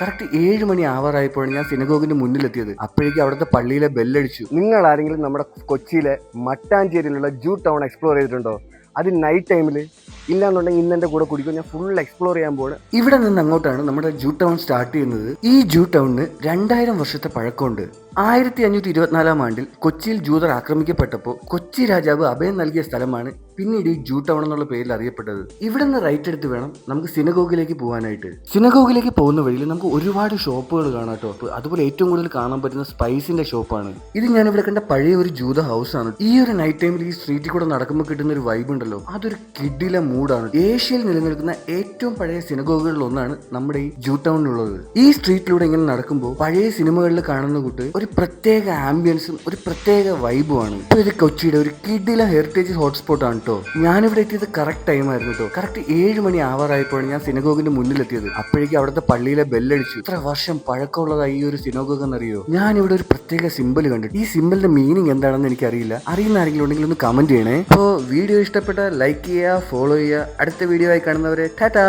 Correct ഏഴ് മണി ആവാറായപ്പോഴാണ് ഞാൻ സിനഗോഗിന്റെ മുന്നിലെത്തിയത്. അപ്പോഴേക്കും അവിടുത്തെ പള്ളിയിലെ ബെല്ലടിച്ചു നിങ്ങൾ ആരെങ്കിലും നമ്മുടെ കൊച്ചിയിലെ മട്ടാഞ്ചേരിയിലുള്ള ജൂ ടൗൺ എക്സ്പ്ലോർ ചെയ്തിട്ടുണ്ടോ? അത് നൈറ്റ് ടൈമിൽ ഇല്ലാന്നുണ്ടെങ്കിൽ ഇന്ന് എന്റെ കൂടെ കുടിക്കും. ഞാൻ ഫുൾ എക്സ്പ്ലോർ ചെയ്യാൻ പോകുന്നത് ഇവിടെ നിന്ന് അങ്ങോട്ടാണ് നമ്മുടെ ജൂ ടൗൺ സ്റ്റാർട്ട് ചെയ്യുന്നത്. ഈ ജൂ ടൗണിന് രണ്ടായിരം വർഷത്തെ പഴക്കമുണ്ട്. ആയിരത്തി അഞ്ഞൂറ്റി ഇരുപത്തിനാലാം ആണ്ടിൽ കൊച്ചിയിൽ ജൂതർ ആക്രമിക്കപ്പെട്ടപ്പോൾ കൊച്ചി രാജാവ് അഭയം നൽകിയ സ്ഥലമാണ് പിന്നീട് ഈ ജൂ ടൗൺ എന്നുള്ള പേരിൽ അറിയപ്പെട്ടത്. ഇവിടെ നിന്ന് റൈറ്റ് എടുത്ത് വേണം നമുക്ക് സിനഗോഗിലേക്ക് പോകാനായിട്ട്. സിനഗോഗിലേക്ക് പോകുന്ന വഴിയിൽ നമുക്ക് ഒരുപാട് ഷോപ്പുകൾ കാണാം കേട്ടോ. അതുപോലെ ഏറ്റവും കൂടുതൽ കാണാൻ പറ്റുന്ന സ്പൈസിന്റെ ഷോപ്പാണ്. ഇത് ഞാൻ ഇവിടെ കണ്ട പഴയ ഒരു ജൂത ഹൗസ് ആണ്. ഈ ഒരു നൈറ്റ് ടൈമിൽ ഈ സ്ട്രീറ്റിൽ കൂടെ നടക്കുമ്പോൾ കിട്ടുന്ന ഒരു വൈബ് ഉണ്ടല്ലോ. അതൊരു കിഡിലെ മൂഡാണ് ഏഷ്യയിൽ നിലനിൽക്കുന്ന ഏറ്റവും പഴയ സിനഗോഗുകളിൽ ഒന്നാണ് നമ്മുടെ ഈ ജൂ ടൗണിലുള്ളത് ഈ സ്ട്രീറ്റിലൂടെ ഇങ്ങനെ നടക്കുമ്പോൾ പഴയ സിനിമകളിൽ കാണുന്ന കൂട്ട് ഒരു പ്രത്യേക ആംബിയൻസും ഒരു പ്രത്യേക വൈബുമാണ് ഇപ്പൊ ഇത് കൊച്ചിയുടെ ഒരു കിഡിലെ ഹെറിറ്റേജ് ഹോട്ട്സ്പോട്ട് ആണ് കേട്ടോ ഞാനിവിടെ എത്തിയത് കറക്റ്റ് ടൈം ആയിരുന്നു കേട്ടോ കറക്റ്റ് ഏഴ് മണി ആവാറായപ്പോഴാണ് ഞാൻ സിനഗോഗിന്റെ മുന്നിലെത്തിയത്. അപ്പോഴേക്കും അവിടുത്തെ പള്ളിയിലെ ബെല്ലടിച്ചു ഇത്ര വർഷം പഴക്കമുള്ളതായി ഈ ഒരു സിനഗോഗ് എന്നറിയോ? ഞാൻ ഇവിടെ ഒരു പ്രത്യേക സിമ്പിൾ കണ്ടു. ഈ സിമ്പിളിന്റെ മീനിങ് എന്താണെന്ന് എനിക്കറിയില്ല. അറിയുന്ന ആരെങ്കിലും ഉണ്ടെങ്കിൽ ഒന്ന് കമന്റ് ചെയ്യണേ. അപ്പോൾ വീഡിയോ ഇഷ്ടപ്പെട്ട ലൈക്ക് ചെയ്യുക ഫോളോ ചെയ്യുക. അടുത്ത വീഡിയോ ആയി കാണുന്നവരെ ടാറ്റാ!